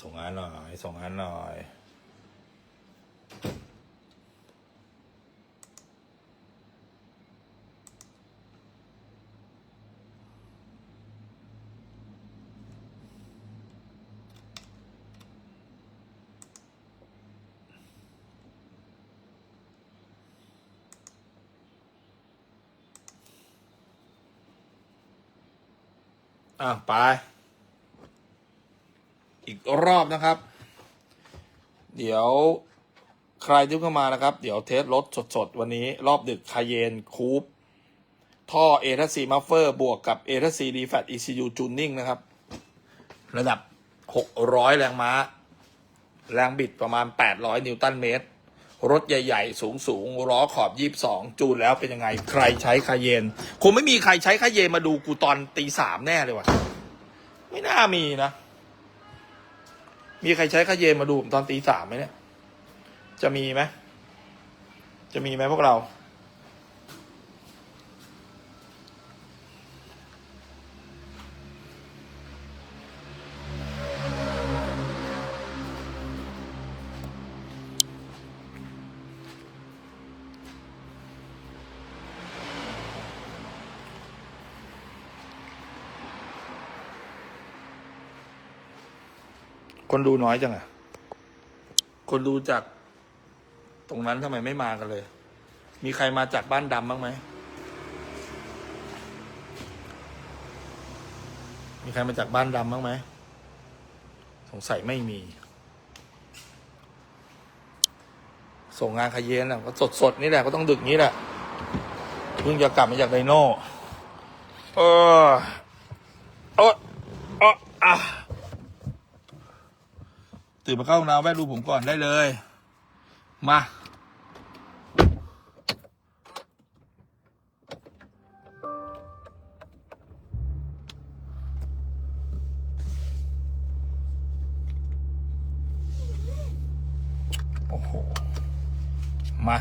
ส่งงานหน่อยส่งงานหน่อยอะไป รอบนะครับ เดี๋ยวใครที่เข้ามานะครับ เดี๋ยวเทสรถสดๆ วันนี้รอบดึกคาเยนคูปท่อเอทัซีมัฟเฟอร์บวกกับเอทัซีดีแฟต ECU Tuning นะครับ ระดับ 600 แรงม้า แรงบิดประมาณ 800 นิวตันเมตร รถใหญ่ๆ สูงๆล้อขอบ 22 จูนแล้วเป็นยังไง ใครใช้คาเยน คงไม่มีใครใช้คาเยนมาดูกูตอนตีสามแน่เลยว่ะ ไม่น่ามีนะ มีใครใช้คาเยนมาดูผมตอนตีสามไหมเนี่ย จะมีไหม จะมีไหมพวกเรา คนดูน้อยจังอะคนดูจาก ตรงนั้นทำไมไม่มากันเลย มีใครมาจากบ้านดำบ้างไหม มีใครมาจากบ้านดำบ้างไหม สงสัยไม่มี ส่งงานคาเยนอะก็สดสดๆนี่แหละ ก็ต้องดึกนี้แหละ เพิ่งจะกลับมาจากไดโน่เออเออเอออะ ตื่นมาเข้าห้องน้ำแวะดูผมก่อนได้เลย มา โอ้โห มา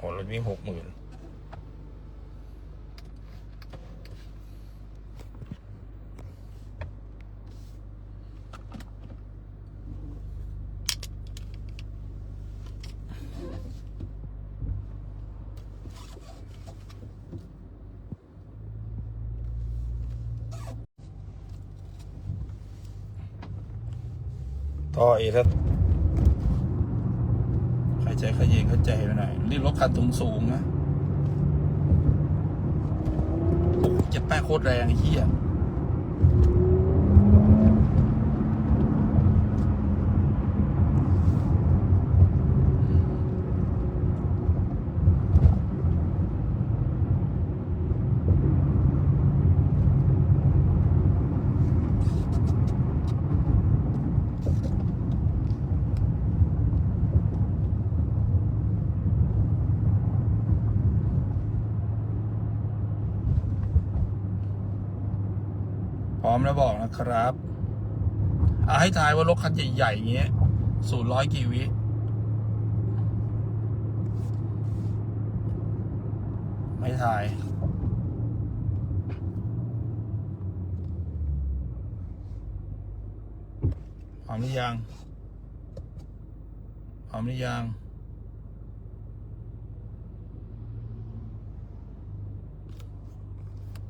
โห รถวิ่งหกหมื่นท่อเอทัสใคร ใจใครเย็นเข้าใจไปหน่อยรีบรถคันสูงสูงนะโอ้เจ็บแป้งโคตรแรงเฮี้ย มแล้วบอกนะครับอะให้ทายว่ารถคันใหญ่ๆอย่างเงี้ยศูนย์ร้อยกี่วิไม่ทายพร้อมหรือยังพร้อมหรือยัง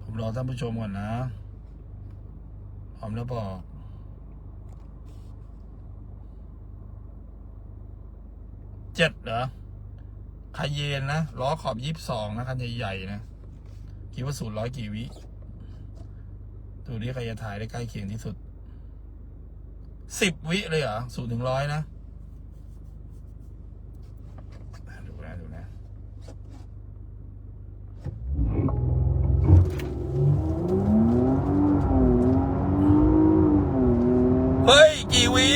ผมรอท่านผู้ชมก่อนนะ หอมแล้วบอก เจ็ดเหรอคาเยนนะ ล้อขอบยี่สิบสองนะคันใหญ่ๆนะ คิดว่าศูนย์ร้อยกี่วิดูดิใครจะถ่ายได้ใกล้เคียงที่สุดสิบวิเลยเหรอศูนย์ถึงร้อยนะ ดูนะ ดูนะ เฮ้ย กี่วิ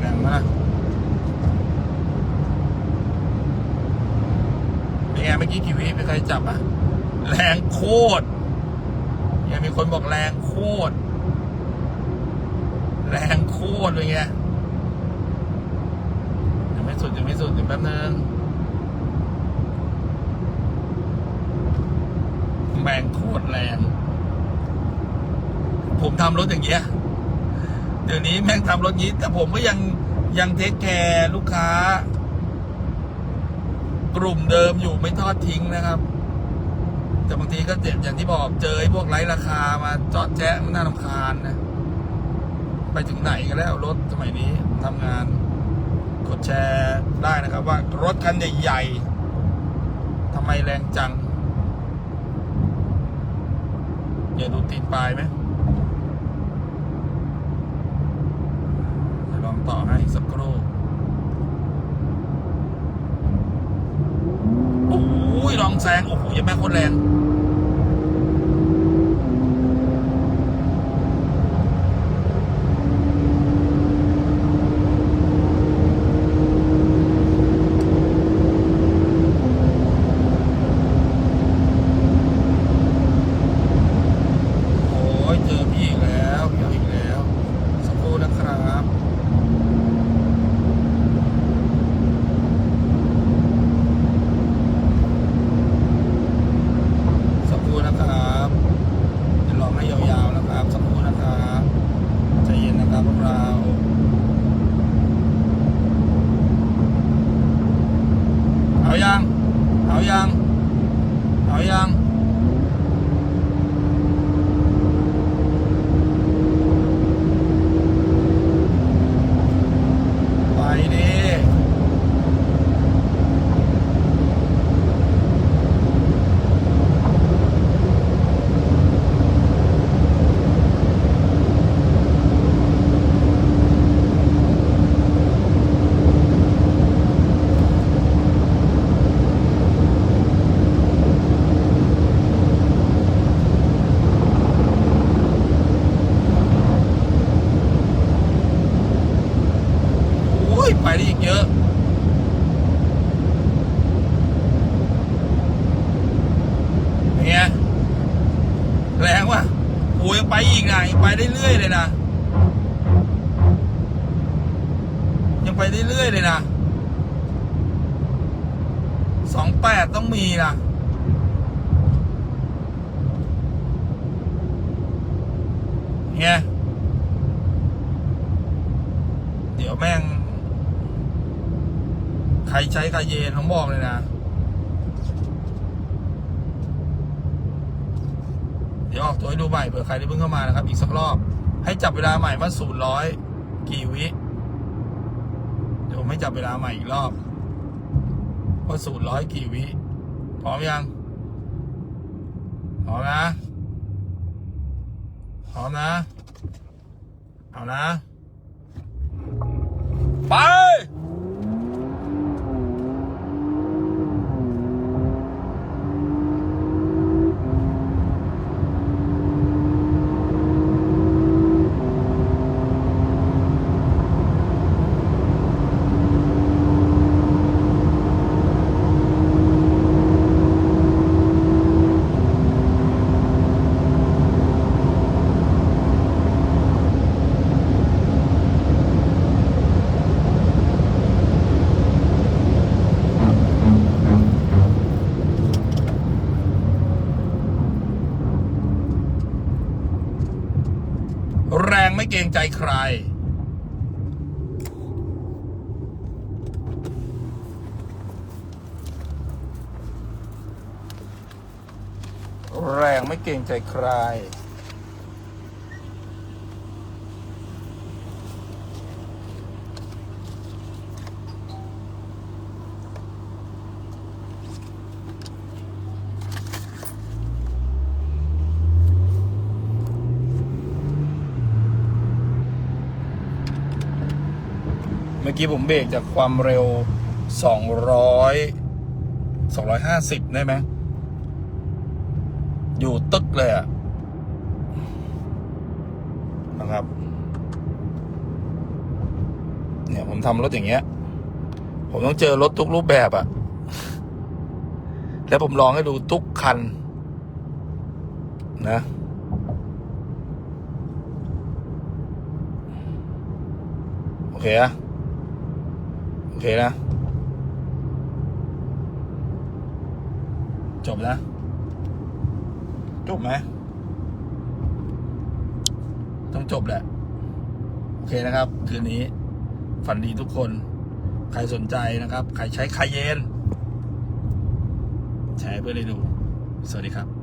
แรงมากเป็นไงเมื่อกี้กี่วิไม่เคยจับอะ แรงโคตรยังมีคนบอกแรงโคตรแรงโคตรเลยไงยังไม่สุดยังไม่สุดเดี๋ยวแป๊บนึงแรงโคตรแรง ผมทำรถอย่างเงี้ยเดี๋ยวนี้แม่งทำรถยี้แต่ผมก็ยังยังเทคแคร์ลูกค้า กลุ่มเดิมอยู่ไม่ทอดทิ้งนะครับ แต่บางทีก็เจ็บอย่างที่บอกเจอพวกไร้ราคามาจาะแจ๊ะมันน่ารำคาญนะ ไปถึงไหนกันแล้วรถสมัยนี้ทำงาน กดแชร์ได้นะครับ ว่ารถคันใหญ่ๆทำไมแรงจังอย่าดูตีนปลายไหมเดี๋ยวลองต่อให้สักครู่โองแซงโอ้โหยังแม่งโคตรแรง โอ้ยเจอพี่อีกแล้วพี่อีกแล้ว สักครู่นะครับ สักครู่นะครับจะลองให้ยาวๆนะครับ สักครู่นะครับใจเย็นนะครับพวกเรา เอายัง เอายัง เอายัง ไปดิโอ้ย ไปได้อีกเยอะ เป็นไงแรงว่ะโอ้ยยังไปอีกนะยังไปได้ เรื่อยเลยนะ ยังไปได้เรื่อยเลยนะสองแปดต้องมีนะไงเดี๋ยวแม่ง ใครใช้คาเยนผมบอกเลยนะ เดี๋ยวออกตัวให้ดูใหม่เผื่อใครที่เพิ่งเข้ามานะครับ อีกสักรอบ ให้จับเวลาใหม่ว่าศูนย์ร้อยกี่วิ เดี๋ยวผมให้จับเวลาใหม่อีกรอบว่าศูนย์ร้อยกี่วิพร้อมยังพร้อมนะพร้อมนะ เอานะ ไป งไม่เกรงใจใคร แรงไม่เกรงใจใคร มื่อกี้ผมเบรกจากความเร็ว 200 250 ได้ไหม อยู่ตึกเลยอะนะครับ เนี่ยผมทำรถอย่างเงี้ย ผมต้องเจอรถทุกรูปแบบอะแล้วผมลองให้ดูทุกคัน นะโอเคอะ เคนะ จบนะ จบไหมต้องจบแหละ โอเคนะครับ คืนนี้ ฝันดีทุกคน ใครสนใจนะครับ ใครใช้คาเยนแชร์เพื่อนได้ดู สวัสดีครับ